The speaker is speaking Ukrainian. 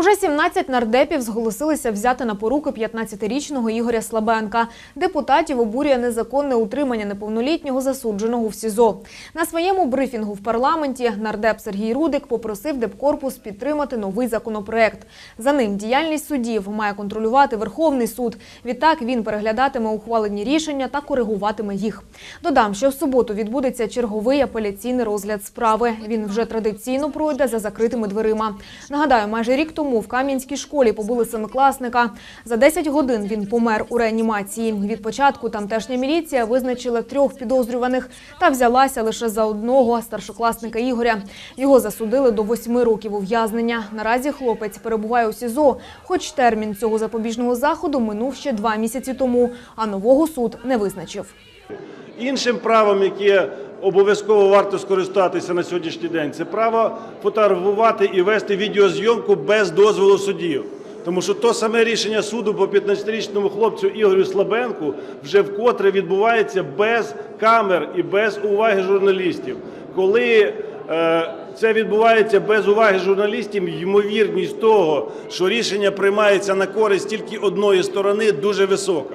Уже 17 нардепів зголосилися взяти на поруки 15-річного Ігоря Слабенка. Депутатів обурює незаконне утримання неповнолітнього засудженого в СІЗО. На своєму брифінгу в парламенті нардеп Сергій Рудик попросив Депкорпус підтримати новий законопроект. За ним діяльність суддів має контролювати Верховний суд. Відтак він переглядатиме ухвалені рішення та коригуватиме їх. Додам, що в суботу відбудеться черговий апеляційний розгляд справи. Він вже традиційно пройде за закритими дверима. Нагадаю, майже рік тому в Кам'янській школі побили семикласника. За 10 годин він помер у реанімації. Від початку тамтешня міліція визначила трьох підозрюваних та взялася лише за одного старшокласника Ігоря. Його засудили до восьми років ув'язнення. Наразі хлопець перебуває у СІЗО, хоч термін цього запобіжного заходу минув ще два місяці тому, а нового суд не визначив. Іншим правом, яке обов'язково варто скористатися на сьогоднішній день, це право фотографувати і вести відеозйомку без дозволу суддів. Тому що то саме рішення суду по 15-річному хлопцю Ігорю Слабенку вже вкотре відбувається без камер і без уваги журналістів. Коли е, це відбувається без уваги журналістів, ймовірність того, що рішення приймається на користь тільки одної сторони, дуже висока.